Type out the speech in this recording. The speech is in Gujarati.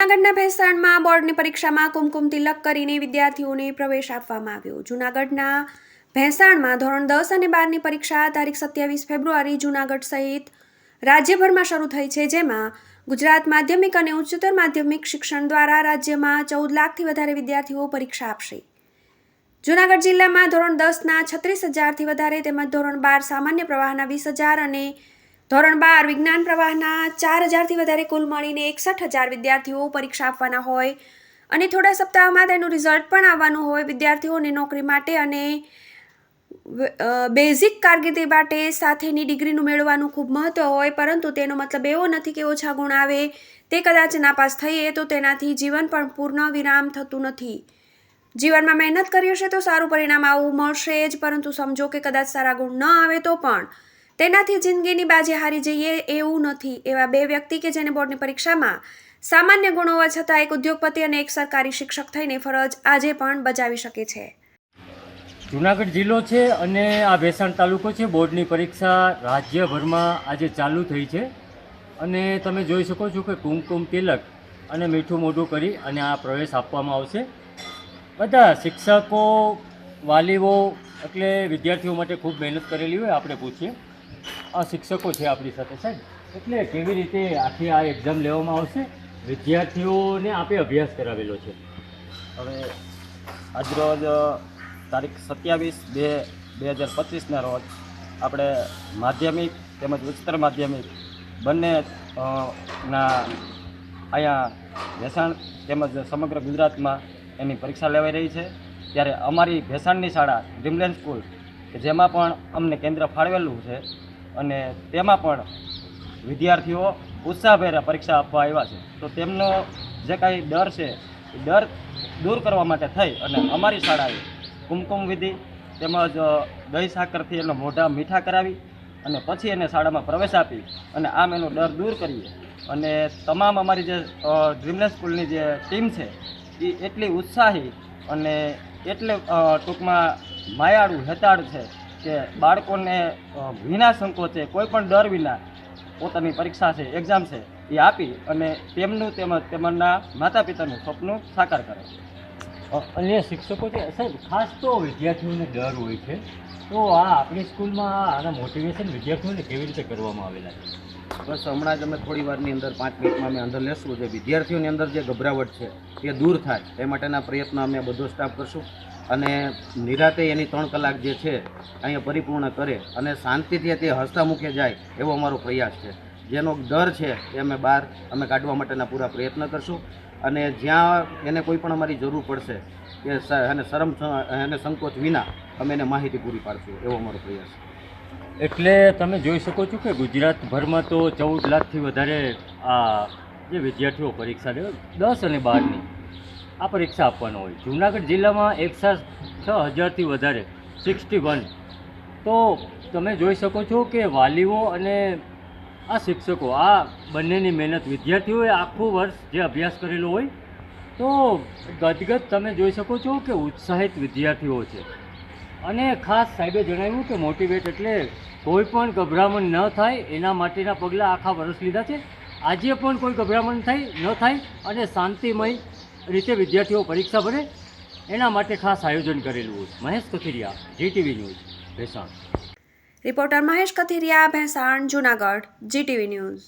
જૂનાગઢના ભેસાણમાં બોર્ડની પરીક્ષામાં કુમકુમ તિલક કરીને વિદ્યાર્થીઓને પ્રવેશ આપવામાં આવ્યો. જૂનાગઢના ભેસાણમાં ધોરણ દસ અને બારની પરીક્ષા તારીખ સત્યાવીસ ફેબ્રુઆરી જૂનાગઢ સહિત રાજ્યભરમાં શરૂ થઈ છે, જેમાં ગુજરાત માધ્યમિક અને ઉચ્ચતર માધ્યમિક શિક્ષણ દ્વારા રાજ્યમાં ચૌદ લાખથી વધારે વિદ્યાર્થીઓ પરીક્ષા આપશે. જૂનાગઢ જિલ્લામાં ધોરણ દસના છત્રીસ હજારથી વધારે તેમજ ધોરણ બાર સામાન્ય પ્રવાહના વીસ હજાર અને ધોરણ બાર વિજ્ઞાન પ્રવાહના ચાર હજારથી વધારે કુલ મળીને એકસઠ હજાર વિદ્યાર્થીઓ પરીક્ષા આપવાના હોય અને થોડા સપ્તાહમાં તેનું રિઝલ્ટ પણ આવવાનું હોય વિદ્યાર્થીઓને નોકરી માટે અને બેઝિક કારકિર્દી માટે સાથેની ડિગ્રીનું મેળવવાનું ખૂબ મહત્ત્વ હોય, પરંતુ તેનો મતલબ એવો નથી કે ઓછા ગુણ આવે, તે કદાચ નાપાસ થઈએ તો તેનાથી જીવન પણ પૂર્ણ વિરામ થતું નથી. જીવનમાં મહેનત કરી હશે તો સારું પરિણામ આવવું મળશે જ, પરંતુ સમજો કે કદાચ સારા ગુણ ન આવે તો પણ. તેનાથી જિંદગીની બાજી હારી જઈએ એવું નથી. એવા બે વ્યક્તિ કે જેને બોર્ડની પરીક્ષામાં સામાન્ય ગુણ હોવા છતાં એક ઉદ્યોગપતિ અને એક સરકારી શિક્ષક થઈને ફરજ આજે પણ બજાવી શકે છે. જુનાગઢ જિલ્લો છે અને આ ભેસાણ તાલુકો છે. બોર્ડની પરીક્ષા રાજ્યભરમાં આજે ચાલુ થઈ છે. અને તમે જોઈ શકો છો કે કુમકુમ તિલક અને મીઠું મોઢું કરી અને આ પ્રવેશ આપવામાં આવશે. બધા શિક્ષકો, વાલીઓ એટલે વિદ્યાર્થીઓ માટે ખૂબ મહેનત કરેલી હોય, આપણે પૂછીએ. આ શિક્ષકો છે આપણી સાથે, સાહેબ. એટલે કેવી રીતે આખી આ એક્ઝામ લેવામાં આવશે? વિદ્યાર્થીઓને આપે અભ્યાસ કરાવેલો છે. હવે આજરોજ તારીખ સત્યાવીસ બે બે હજાર પચીસના રોજ આપણે માધ્યમિક તેમજ ઉચ્ચતર માધ્યમિક બંને ના અહીંયા ભેસાણ તેમજ સમગ્ર ગુજરાતમાં એની પરીક્ષા લેવાઈ રહી છે. ત્યારે અમારી ભેસાણની શાળા ડ્રીમલેન્ડ સ્કૂલ, કે જેમાં પણ અમને કેન્દ્ર ફાળવેલું છે અને તેમાં પણ વિદ્યાર્થીઓ ઉત્સાહભેર પરીક્ષા આપવા આવ્યા છે. તો તેમનો જે કાંઈ ડર છે, એ ડર દૂર કરવા માટે થઈ અને અમારી શાળાએ કુમકુમ વિધિ તેમજ દહી સાકરથી એનો મોઢા મીઠા કરાવી અને પછી એને શાળામાં પ્રવેશ આપી અને આમ એનો ડર દૂર કરીએ. અને તમામ અમારી જે ડ્રીમલેસ સ્કૂલની જે ટીમ છે, એ એટલી ઉત્સાહી અને એટલે ટૂંકમાં માયાળું, હેતાળ છે કે બાળકોને વિના સંકોચે કોઈ પણ ડર વિના પોતાની પરીક્ષા છે એક્ઝામ છે એ આપી અને તેમનું તેમજ તેમના માતા પિતાનું સપનું સાકાર કરે. અન્ય શિક્ષકો છે સાહેબ ખાસ તો વિદ્યાર્થીઓને ડર હોય છે. તો આ આપણી સ્કૂલમાં આના મોટિવેશન વિદ્યાર્થીઓને કેવી રીતે કરવામાં આવેલા છે? બસ હમણાં જ અમે થોડી વારની અંદર પાંચ મિનિટમાં અમે અંદર લેશું. જે વિદ્યાર્થીઓની અંદર જે ગભરાવટ છે એ દૂર થાય. એ માટેના પ્રયત્ન અમે બધો સ્ટાફ કરશું. અને નિરાતે એની ત્રણ કલાક જે છે, અહીંયા પરિપૂર્ણ કરે અને શાંતિથી તે હસતા મૂકે જાય એવો અમારો પ્રયાસ છે. જેનો ડર છે એ અમે બહાર, અમે કાઢવા માટેના પૂરા પ્રયત્ન કરશું. અને જ્યાં એને કોઈ પણ અમારી જરૂર પડશે કે એને શરમ એને સંકોચ વિના અમે એને માહિતી પૂરી પાડશું એવો અમારો પ્રયાસ એટલે તમે જોઈ શકો છો કે ગુજરાતભરમાં તો ચૌદ લાખથી વધારે આ જે વિદ્યાર્થીઓ પરીક્ષા લે દસ અને બારની આ પરીક્ષા આપવાનો હોય. જુનાગઢ જિલ્લામાં એકસાથ છ હજારથી વધારે સિક્સટી વન. તો તમે જોઈ શકો છો કે વાલીઓ અને આ શિક્ષકો, આ બંનેની મહેનત વિદ્યાર્થીઓએ આખું વર્ષ જે અભ્યાસ કરેલો હોય, તો ગદગદ તમે જોઈ શકો છો કે ઉત્સાહિત વિદ્યાર્થીઓ છે. અને ખાસ સાહેબે જણાવ્યું કે મોટિવેટ એટલે કોઈ પણ ગભરામણ ન થાય, એના માટેના પગલાં આખા વર્ષ લીધા છે. આજે પણ કોઈ ગભરામણ થાય ન થાય અને શાંતિમય રીતે વિદ્યાર્થીઓ પરીક્ષા ભરે, એના માટે ખાસ આયોજન કરેલું છે. Mahesh Kathiriya, GTV news, Bhesan. Reporter Mahesh Kathiriya, Bhesan, Junagadh, GTV news.